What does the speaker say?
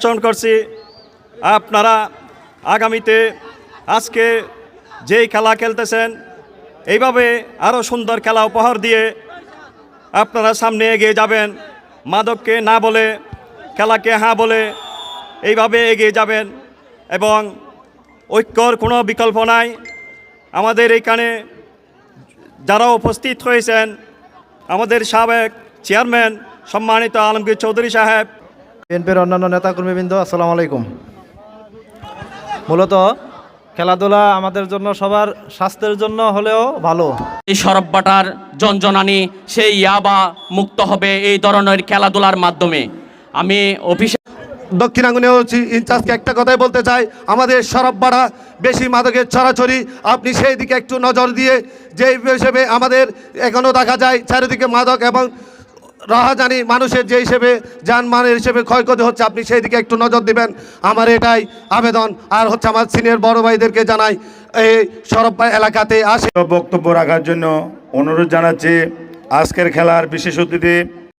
আচরণ করছি। আপনারা আগামীতে আজকে যেই খেলা খেলতেছেন, এইভাবে আরও সুন্দর খেলা উপহার দিয়ে আপনারা সামনে এগিয়ে যাবেন। মাদককে না বলে, খেলাকে হ্যাঁ বলে এইভাবে এগিয়ে যাবেন এবং ঐক্যর কোনো বিকল্প নাই। আমাদের এইখানে যারা উপস্থিত হয়েছেন আমাদের সাবেক চেয়ারম্যান সম্মানিত আলমগীর চৌধুরী সাহেব বিএনপির অন্যান্য নেতাকর্মীবৃন্দ আসসালামু আলাইকুম। মূলত খেলাধুলা আমাদের জন্য সবার স্বাস্থ্যের জন্য হলেও ভালো। এই সরববাটার জনজনানি সেই ইয়াবা মুক্ত হবে এই ধরনের খেলাধুলার মাধ্যমে। আমি অফিসে দক্ষিণাঙ্গনীয় ইনচার্জকে একটা কথাই বলতে চাই আমাদের সরব বাড়া বেশি মাদকের ছড়াছড়ি আপনি সেই দিকে একটু নজর দিয়ে যে হিসেবে আমাদের এখনও দেখা যায় চারিদিকে মাদক এবং রাহাজানি মানুষের যে হিসেবে যানমানের হিসেবে ক্ষয়ক্ষতি হচ্ছে, আপনি সেই দিকে একটু নজর দিবেন। আমার এটাই আবেদন। আর হচ্ছে আমার সিনিয়র বড় ভাইদেরকে জানাই, এই সরব এলাকাতে আসে। বক্তব্য রাখার জন্য অনুরোধ জানাচ্ছি, আজকের খেলার বিশেষ অতিথি